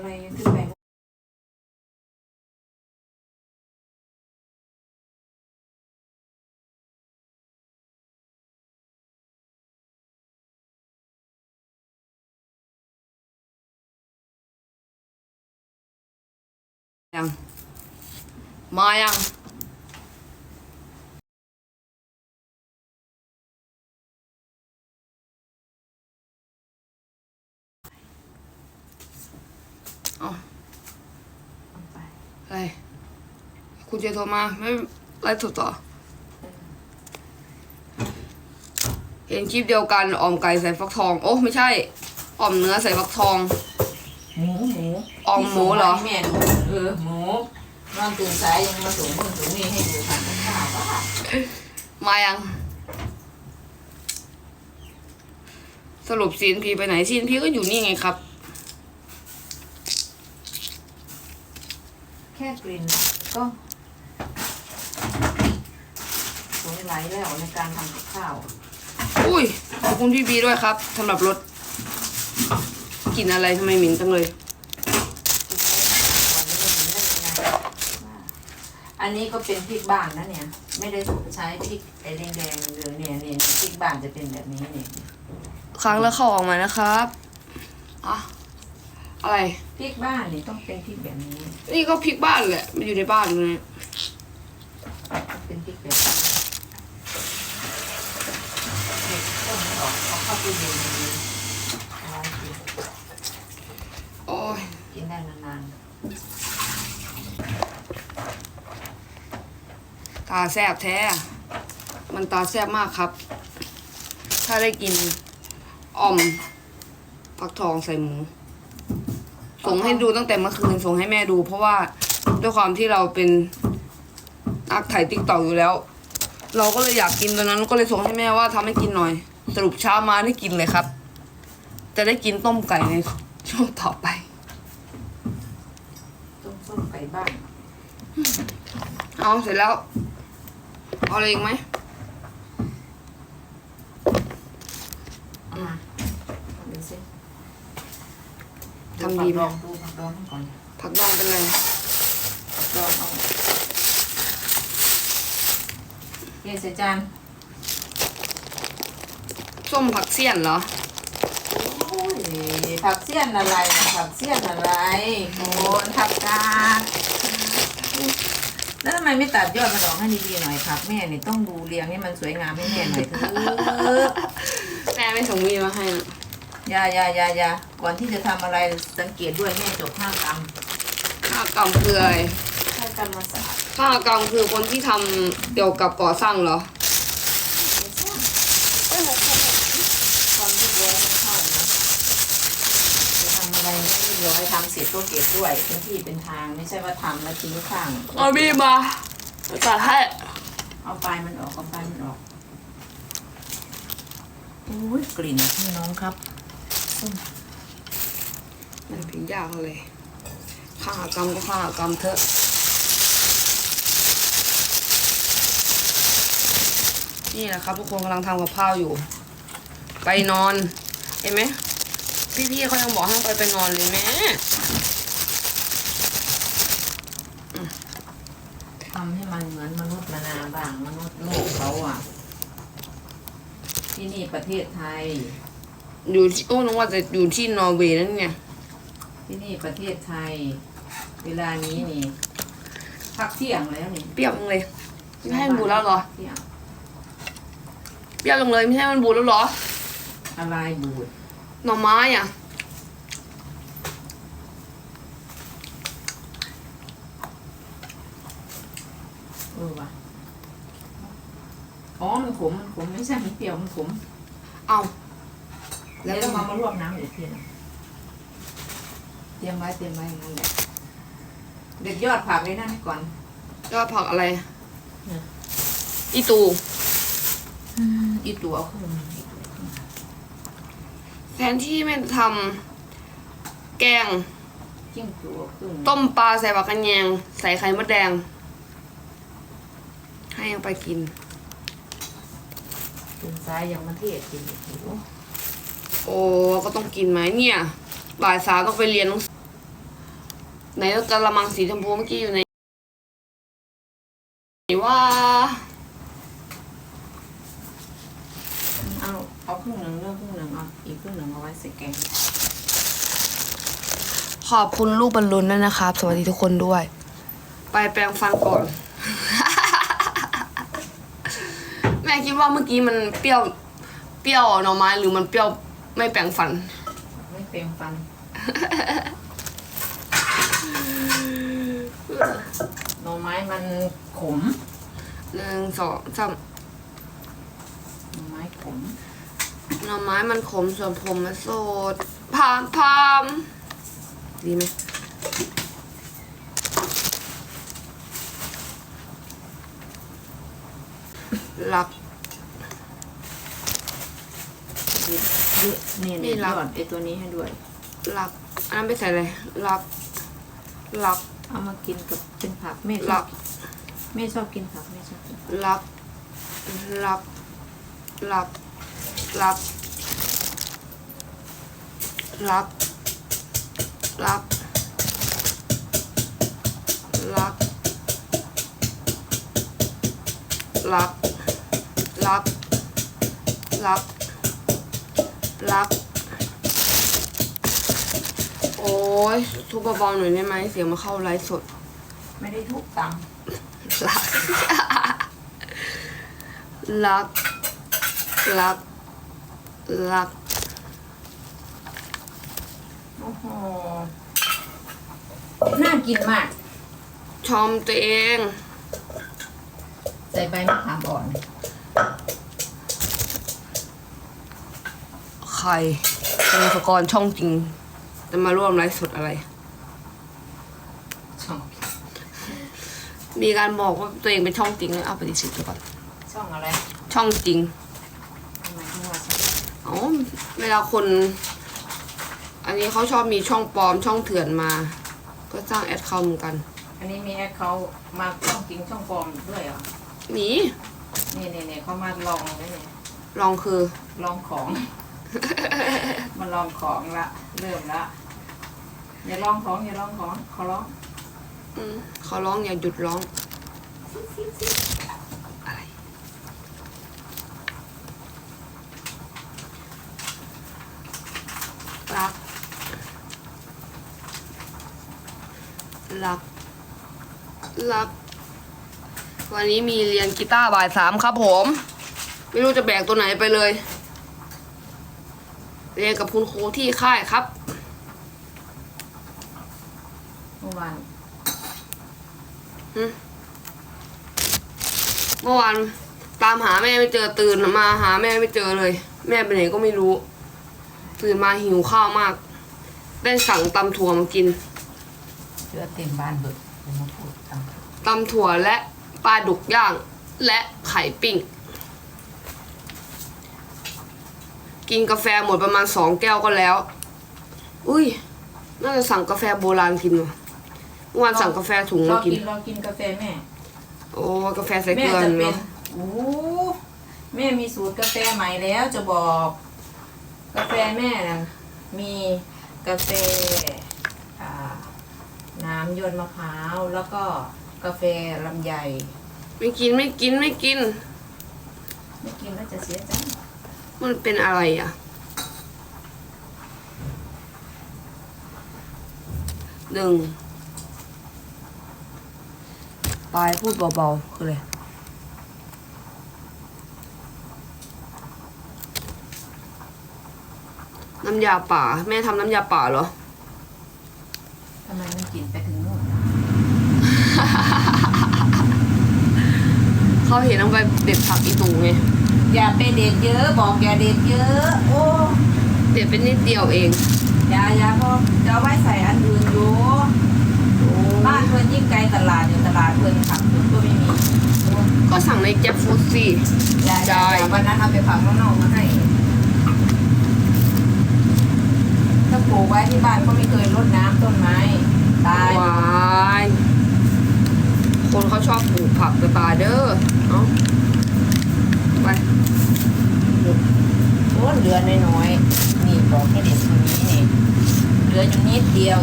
อะไรขึ้นไปยังมายัง เอ๋อ เอาไป อะไร คุณ เจโทรมา ไม่ไลฟ์สดต่อ เห็นคลิปเดียวกันอ่อมไก่ใส่ฟักทอง โอ้ไม่ใช่อ่อมเนื้อใส่ฟักทอง หมูหมูออมหมูเหรอ ที่ส่งาให้แม่ดูเออหมูนอนตื่นสายยังมาส่งนู่นส่งนี่ให้ดูผ่านข้าวป้ามายัง สรุปซีนพีไปไหนซีนพีก็อยู่นี่ไงครับ แค่กลิ่นก็สวย ไหลแล้วในการทำกับข้าว อุ้ยขอบคุณพี่บีด้วยครับสำหรับรถกลินอะไรทำไมเหม็นจังเลย อันนี้ก็เป็นพริกบ้านนะเนี่ย ไม่ได้ใช้พริกไอ้แดงๆเหลืองเนี่ยเนี่ยพริกบ้านจะเป็นแบบนี้เนี่ยครั้งแล้วเข้าออกมานะครับอะอะไร พริกบ้านนี่ต้องเป็นพริกแบบนี้ นี่ก็พริกบ้านแหละ มันอยู่ในบ้านเลยเป็นพริกแบบนี้เด็กต้ม ออกเอาเข้าตู้เย็นดีๆเอาไว้กินโอ้ยกินได้นานๆตาแซบแท้ มันตาแซบมากครับ ถ้าได้กินอ่อมฟักทองใส่หมู ส่งให้ดูตั้งแต่เมื่อคืน ส่งให้แม่ดู เพราะว่าด้วยความที่เราเป็นนักถ่ายติ๊กต็ออยู่แล้ว เราก็เลยอยากกินตอนนั้นก็เลยส่งให้แม่ว่าทำให้กินหน่อย สรุปเช้ามาได้กินเลยครับ จะได้กินต้มไก่ในช่วงต่อไปๆต้มส้มไก่บ้านเอาเสร็จแล้ว เอาอะไรอีกไหมเอามาดูสิทำดีไหม ลองดูผักดองให้ก่อนผักดองเป็นไรผักดองเอาเยใส่จาน ส้มผักเสี้ยนเหรอ โอ้ยผักเสี้ยนอะไรนะผักเสี้ยนอะไรโคนผักกาดแล้วทำไมไม่ตัดยอดมันออกให้ดีๆหน่อยผักแม่นี่ต้องดูเรียงให้มันสวยงามให้แม่หน่อยเถอะแม่ไม่ส่งมีดมาให้นะอยาอยาอยาอยาก่อนที่จะทำอะไรสังเกตด้วยแม่จบห้ากรัมข้าวกรรมคืออะไรห้ากรัมมาสะอาดข้าวกรรมคือคนที่ทำเกี่ยวกับก่อสร้างเหรอ ความเรียบร้อยไม่เข้านะจะทำอะไรไม่เรียบร้อยทำเสร็จก็เก็บด้วยเป็นที่เป็นทางไม่ใช่ว่าทำแล้วทิ้งข้างเอามีดมาตัดให้เอาปลายมันออกเอาปลายมันออกโอ้ยกลิ่นพี่น้องครับส้มมันถึงยากเลยข้าวกรรมก็ข้าวกรรมเถอะนี่แหละครับทุกคนกำลังทำกับข้าวอยู่ ไปนอน เห็นไหม พี่ๆเขายังบอกให้ไปไปนอนเลยแม่ทำให้มันเหมือนมนุษย์มนาบ้างมนุษย์โลกเขาอะ ที่นี่ประเทศไทย อยู่ที่โอ้นึกว่าจะอยู่ที่นอร์เวย์นั่นไงที่นี่ประเทศไทย เวลานี้นี่พักเที่ยงแล้วนี่เปรี้ยวจังเลยไม่ให้มันบูดแล้วเหรอเที่ยงเปรี้ยวจังเลยไม่ให้มันบูดแล้วเหรอ อะไรบูด หน่อไม้อะเออว่ะอ๋อมันขมมันขมไม่ใช่มันเปรี้ยวมันขมเอาแล้แล้ววก็ก็มามาลวกน้ำอีกทีหนึงเตรียมไว้เตรียมไว้อย่างนั้นแหละเด็ดยอดผักเลยนั่นให้ก่อน ยอดผักอะไร เนี่ย อีตู อีตัวเอาขึ้นมาอีตัวเอาขึ้นมา แทนที่แม่จะทำแกงจิ้มตัวเอาขึ้นต้มปลาใส่ผักกระแยง ใส่ไข่มดแดง ให้เอาไปกินตื่นสายยังมาเทศกินอีกโอ้โหโอ้ก็ต้องกินไหมเนี่ยบ่ายสามต้องไปเรียนหนังสือไหนกระมังสีชมพูเมื่อกี้อยู่ในไหนว่า เอาเอาครึ่งหนึ่งเรื่องครึ่งหนึ่งเอาอีกครึ่งหนึ่งเอาไว้ใส่แกงขอบคุณลูกบอลลูนด้วยนะครับ สวัสดีทุกคนด้วย ไปแปรงฟันก่อน แม่คิดว่าเมื่อกี้มันเปรี้ยว เปรี้ยวหน่อไม้หรือมันเปรี้ยวไม่แปรงฟัน ไม่เปรียงฟันหน่อไม้มันขมหนึ่งสองสามหน่อไม้ขม หน่อไม้มันขมส่วนผมมันสดพามพามดีไหมหลัก เยอะเยอะนี่นี่นี่รัยกอดไอตัวนี้ให้ด้วย หลัก อันนั้นไปใส่เลยหลัก หลัก เอามากินกับเป็นผักแม่ชหอลับก แม่ชอบกินผักแม่ชอบกินผักหลัก หลัก หลัก หลักหลักหลักหลักหลักหลักหลักหลักโอ้ยทุบเบาๆหน่อยได้ไหมเสียงมาเข้าไลฟ์สด ไม่ได้ทุกตังรัก รัก รัก รักโอ้โหน่ากินมาก ชมตัวเอง ใส่ใบมะขามอ่อนใครเป็นสกรช่องจริง จะมาร่วมไลฟ์สดอะไร ช่องมีการบอกว่าตัวเองเป็นช่องจริงเลยเอาปฏิเสธไปก่อนช่องอะไร ช่องจริง ทำไมถึงว่าช่อง อ๋อ เวลาคน อันนี้เขาชอบมีช่องปลอมช่องเถื่อนมา ก็สร้างแอดเขาเหมือนกัน อันนี้มีแอดเขามาช่องจริงช่องปลอมด้วยเหรอหมีนี่นี่นี่เขามาลองได้เนี่ยลองคือ ลองของมาลองของละเริ่มละอย่าลองของอย่าลองของขอร้อง อืมเขาร้องอย่าหยุดร้อง อะไร รัก รัก รัก วันนี้มีเรียนกีตาร์บ่ายสามครับผม ไม่รู้จะแบกตัวไหนไปเลย เรียนกับคุณครูที่ค่ายครับเมื่อวานเมื่อวานตามหาแม่ไม่เจอตื่นมาหาแม่ไม่เจอเลย แม่ไปไหนก็ไม่รู้ ตื่นมาหิวข้าวมาก ได้สั่งตำถั่วมากิน เชื้อเต็มบ้านเบิกเดี๋ยวมาพูดตามตำถั่วและปลาดุกย่าง และไข่ปิ้ง กินกาแฟหมดประมาณสองแก้วก็แล้ว อุ้ย น่าจะสั่งกาแฟโบราณกินว่ะเมื่อวานสั่งกาแฟถุงเรามากินกินเรากินกาแฟแม่ โอ้กาแฟใส่แม่เกลือจะเป็เนาะนโอ้แม่มีสูตรกาแฟใหม่แล้วจะบอก กาแฟแม่นะมีกาแฟอ่า น้ำยนต์มะพร้าวแล้วก็กาแฟลำไย ไม่กินไม่กินไม่กิน ไม่กินแล้วจะเสียใจมันเป็นอะไรอะหนึ่งปลายพูดเบาๆคืออะไรน้ำยาป่า แม่ทำน้ำยาป่าเหรอ ทำไมมันกินไปถึงนู่น เขาเห็นต้องไปเด็ดผักอีตูไงอย่าไปเด็ดเยอะบอกอย่าเด็ดเยอะ โอ้เด็ดเป็นนิดเดียวเองอย่าอย่าพอจะเอาไว้ใส่อันอื่นอยู่บ้านเพื่อนยิ่งไกลตลาดอยู่ตลาดเพื่อนผักเพื่อนก็ไม่มีโอ้ก็สั่งในแจ็คฟูดสิอย่าอย่าได้อย่าวันนั้นเอาไปผักข้างนอกมาให้ถ้าปลูกไว้ที่บ้านก็ไม่เคยรดน้ำต้นไม้ตายวาย คนเขาชอบปลูกผักจะตายเด้อเอ้าไปโอ้เหลือน้อยๆนี่บอกให้เด็ดตรงนี้นี่เหลืออยู่นิดเดียว